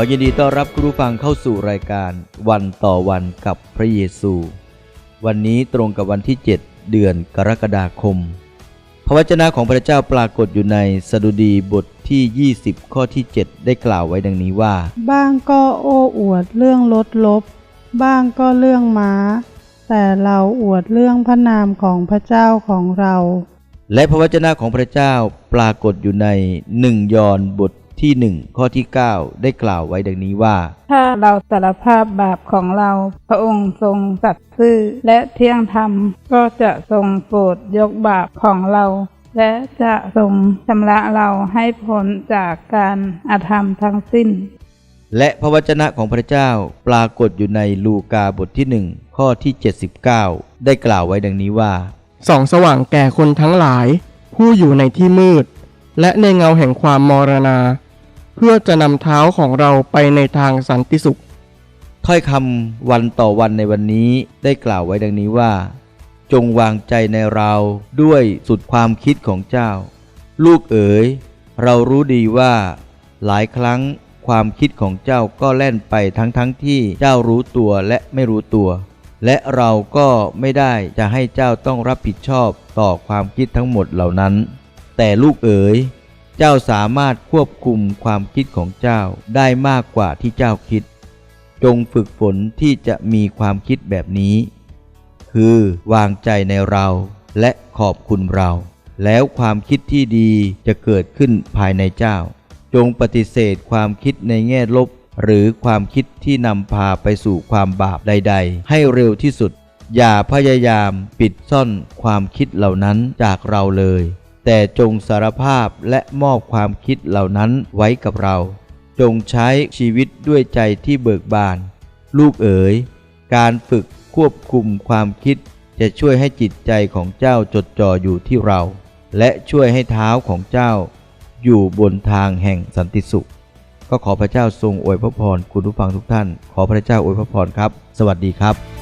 อยินดีต้อนรับคุณผู้ฟังเข้าสู่รายการวันต่อวันกับพระเยซู วันนี้ตรงกับวันที่ 7 เดือนกรกฎาคม พระวจนะของพระเจ้าปรากฏอยู่ในสดุดีบทที่ 20 ข้อที่ 7 ได้กล่าวไว้ดังนี้ว่า บ้างก็โอ้อวดเรื่องลดลบ บ้างก็เรื่องม้า แต่เราอวดเรื่องพระนามของพระเจ้าของเรา และพระวจนะของพระเจ้าปรากฏอยู่ในหนึ่งยอห์นบท ที่หนึ่งข้อที่ 9 ได้กล่าวไว้ดังนี้ว่า ถ้าเราสารภาพบาปของเรา พระองค์ทรงสัตย์ซื่อและเที่ยงธรรม ก็จะทรงโปรดยกบาปของเรา และจะทรงชำระเราให้พ้นจากการอาธรรมทั้งสิ้น และพระวจนะของพระเจ้าปรากฏอยู่ในลูกาบทที่หนึ่งข้อที่ 79 ได้กล่าวไว้ดังนี้ว่าส่องสว่างแก่คนทั้งหลาย ผู้อยู่ในที่มืด และในเงาแห่งความมรณาเพื่อจะนำเท้าของเราไปในทางสันติสุข ถ้อยคำวันต่อวันในวันนี้ได้กล่าวไว้ดังนี้ว่า จงวางใจในเราด้วยสุดความคิดของเจ้า ลูกเอ๋ย เรารู้ดีว่า หลายครั้งความคิดของเจ้าก็แล่นไปทั้งทั้งที่เจ้ารู้ตัวและไม่รู้ตัว และเราก็ไม่ได้จะให้เจ้าต้องรับผิดชอบต่อความคิดทั้งหมดเหล่านั้น แต่ลูกเอ๋ย เจ้าสามารถควบคุมความคิดของเจ้าได้มากกว่าที่เจ้าคิด จงฝึกฝนที่จะมีความคิดแบบนี้ คือวางใจในเราและขอบคุณเรา แล้วความคิดที่ดีจะเกิดขึ้นภายในเจ้า จงปฏิเสธความคิดในแง่ลบ หรือความคิดที่นำพาไปสู่ความบาปใด ๆ ให้เร็วที่สุด อย่าพยายามปิดซ่อนความคิดเหล่านั้นจากเราเลย แต่จงสารภาพและมอบความคิดเหล่านั้นไว้กับเรา จงใช้ชีวิตด้วยใจที่เบิกบาน ลูกเอ๋ย การฝึกควบคุมความคิดจะช่วยให้จิตใจของเจ้าจดจ่ออยู่ที่เรา และช่วยให้เท้าของเจ้า อยู่บนทางแห่งสันติสุข ก็ขอพระเจ้าทรงอวยพระพรคุณผู้ฟังทุกท่าน ขอพระเจ้าอวยพระพรครับ สวัสดีครับ